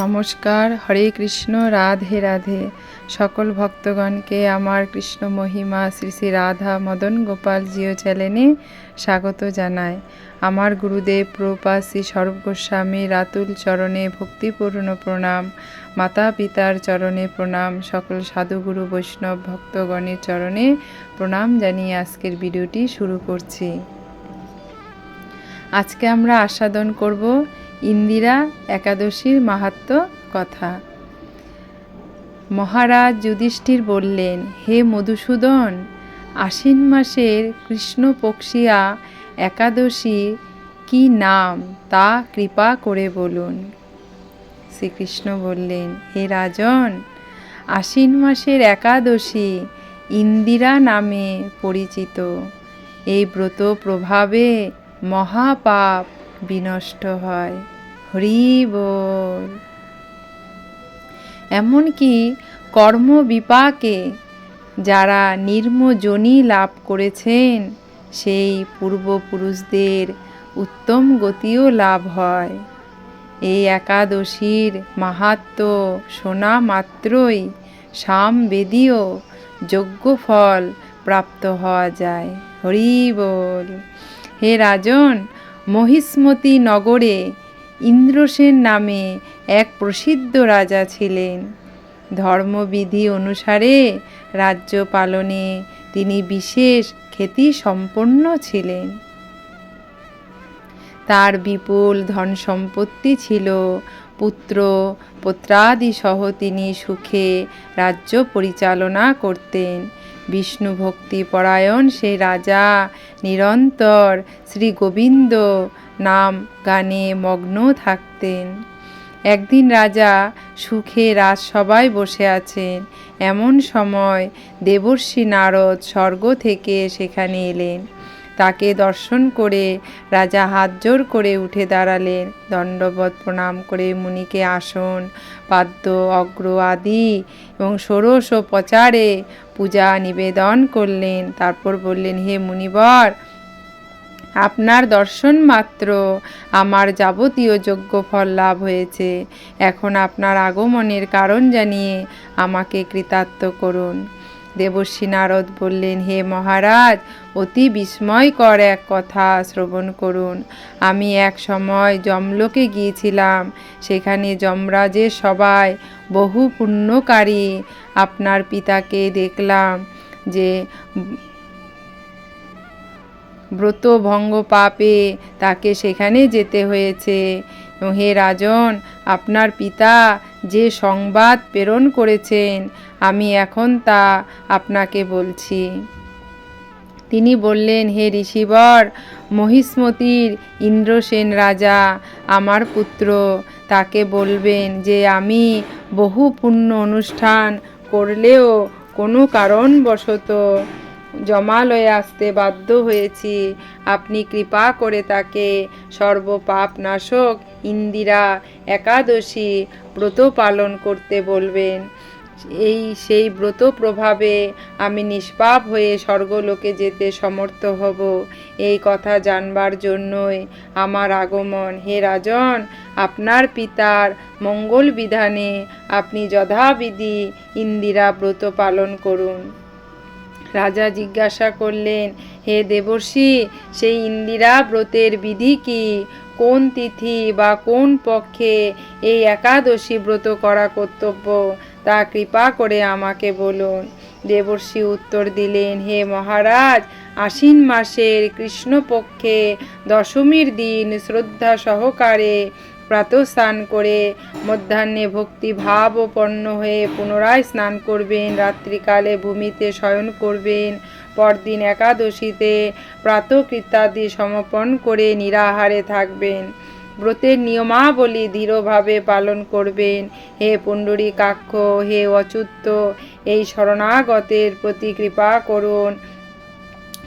নমস্কার, হরে কৃষ্ণ, রাধে রাধে। সকল ভক্তগণকে আমার কৃষ্ণ মহিমা শ্রী শ্রী রাধা মদন গোপাল জিও চ্যানেলে স্বাগত জানায় আমার গুরুদেব প্রপা শ্রী স্বরূপ গোস্বামী রাতুল চরণে ভক্তিপূর্ণ প্রণাম, মাতা পিতার চরণে প্রণাম, সকল সাধুগুরু বৈষ্ণব ভক্তগণের চরণে প্রণাম জানিয়ে আজকের ভিডিওটি শুরু করছি। আজকে আমরা আস্বাদন করব ইন্দিরা একাদশীর মাহাত্ম কথা। মহারাজ যুধিষ্ঠির বললেন, হে মধুসূদন, আশ্বিন মাসের কৃষ্ণপক্ষিয়া একাদশী কি নাম তা কৃপা করে বলুন। শ্রীকৃষ্ণ বললেন, হে রাজন, আশ্বিন মাসের একাদশী ইন্দিরা নামে পরিচিত। এই ব্রত প্রভাবে মহাপাপ বিনষ্ট হয়। হরি বল এমনকি কর্ম বিপাকে যারা নির্মজনী লাভ করেছেন, সেই পূর্বপুরুষদের উত্তম গতিও লাভ হয়। এই একাদশীর মাহাত্ম শোনা মাত্রই সামবেদীয় যোগ্য ফল প্রাপ্ত হওয়া যায়। হরি বল হে রাজন, মহিষ্মতি নগরে ইন্দ্রসেন নামে এক প্রসিদ্ধ রাজা ছিলেন। ধর্মবিধি অনুসারে রাজ্য পালনে তিনি বিশেষ খ্যাতি সম্পন্ন ছিলেন। তার বিপুল ধন সম্পত্তি ছিল, পুত্র পুত্রাদি সহ তিনি সুখে রাজ্য পরিচালনা করতেন। বিষ্ণু ভক্তি পরায়ণ সেই রাজা। নিরন্তর শ্রী গোবিন্দ নাম গানে মগ্ন থাকতেন। একদিন রাজা সুখে রাজসভায় বসে আছেন। এমন সময় দেবর্ষী নারদ স্বর্গ থেকে সেখানে এলেন। তাকে দর্শন করে রাজা হাত জোর করে উঠে দাঁড়ালেন। দণ্ডবত প্রণাম করে মুনিকে আসন পাদ্য অগ্র আদি এবং ষোড়শ ও প্রচারে পূজা নিবেদন করলেন। তারপর বললেন, হে মুনিবর, আপনার দর্শন মাত্র আমার যাবতীয় যোগ্য ফল লাভ হয়েছে। এখন আপনার আগমনের কারণ জানিয়ে আমাকে কৃতার্থ করুন। দেবশ্রী নারদ বললেন, হে মহারাজ, অতি বিস্ময়কর এক কথা শ্রবণ করুন। আমি এক সময় যমলোকে গিয়েছিলাম। সেখানে যমরাজের সবাই বহু পুণ্যকারী। আপনার পিতাকে দেখলাম যে ব্রত ভঙ্গ পাপে তাকে সেখানে যেতে হয়েছে। হে রাজন, আপনার পিতা যে সংবাদ প্রেরণ করেছেন, আমি এখন তা আপনাকে বলছি। তিনি বললেন, হে ঋষিবর, মহিষ্মতির ইন্দ্রসেন রাজা আমার পুত্র, তাকে বলবেন যে আমি বহু পুণ্য অনুষ্ঠান করলেও কোনো কারণবশত জমালয়ে আসতে বাধ্য হয়েছি। আপনি কৃপা করে তাকে সর্বপাপ নাশক ইন্দিরা একাদশী ব্রত পালন করতে বলবেন। এই সেই ব্রত প্রভাবে আমি নিষ্পাপ হয়ে স্বর্গলোকে যেতে সমর্থ হব। এই কথা জানবার জন্যই আমার আগমন। হে রাজন, আপনার পিতার মঙ্গল বিধানে আপনি যথাবিধি ইন্দিরা ব্রত পালন করুন। রাজা জিজ্ঞাসা করলেন, হে দেবর্ষি, সেই ইন্দিরা ব্রতের বিধি কি? কোন তিথি বা কোন পক্ষে এই একাদশী ব্রত করা কর্তব্য? তা কৃপা করে আমাকে বলুন। দেবর্ষি উত্তর দিলেন, হে মহারাজ, আশ্বিন মাসের কৃষ্ণপক্ষে দশমীর দিন শ্রদ্ধা সহকারে প্রাতঃস্নান করে মধ্যাহ্নে ভক্তি ভাবপন্ন হয়ে পুনরায় স্নান করবেন। রাত্রিকালে ভূমিতে শয়ন করবেন। পরদিন একাদশীতে প্রাতকৃত্যাদি সমর্পণ করে নিরাহারে থাকবেন। ব্রতের নিয়মাবলী দৃঢ়ভাবে পালন করবেন। হে পুণ্ডরী কাক্ষ হে অচ্যুত, এই শরণাগতের প্রতি কৃপা করুন।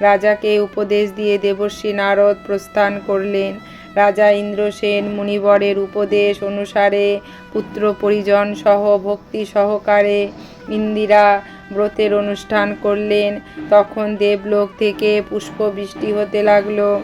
রাজাকে উপদেশ দিয়ে দেবর্ষী নারদ প্রস্থান করলেন। রাজা ইন্দ্রসেন মুনিবরের উপদেশ অনুসারে পুত্র পরিজন সহ ভক্তি সহকারে ইন্দিরা ব্রতের অনুষ্ঠান করলেন। তখন দেবলোক থেকে পুষ্প বৃষ্টি হতে লাগল।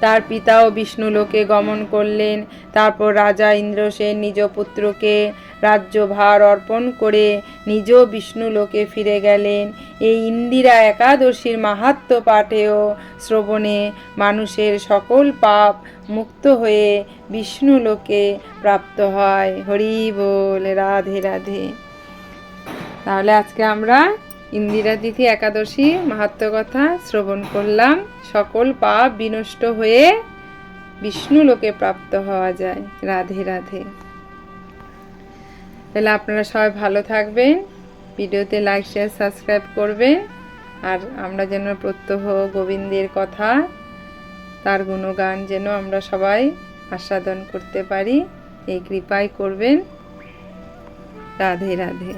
তার পিতাও বিষ্ণুলোকে গমন করলেন। তারপর রাজা ইন্দ্রসেন নিজ পুত্রকে রাজ্যভার অর্পণ করে নিজ বিষ্ণুলোকে ফিরে গেলেন। এই ইন্দিরা একাদশীর মাহাত্ম পাঠেও শ্রবণে মানুষের সকল পাপ মুক্ত হয়ে বিষ্ণুলোকে প্রাপ্ত হয়। হরি বল, রাধে রাধে। তাহলে আজকে আমরা ইন্দিরা তিথি একাদশী মাহাত্ম কথা শ্রবণ করলাম। সকল পাপ বিনষ্ট হয়ে বিষ্ণু লোকে প্রাপ্ত হওয়া যায়। রাধে রাধে। তাহলে আপনারা সবাই ভালো থাকবেন, ভিডিওতে লাইক শেয়ার সাবস্ক্রাইব করবেন, আর আমরা যেন প্রত্যহ গোবিন্দের কথা, তার গুণগান যেন আমরা সবাই আস্বাদন করতে পারি, এই কৃপাই করবেন। রাধে রাধে।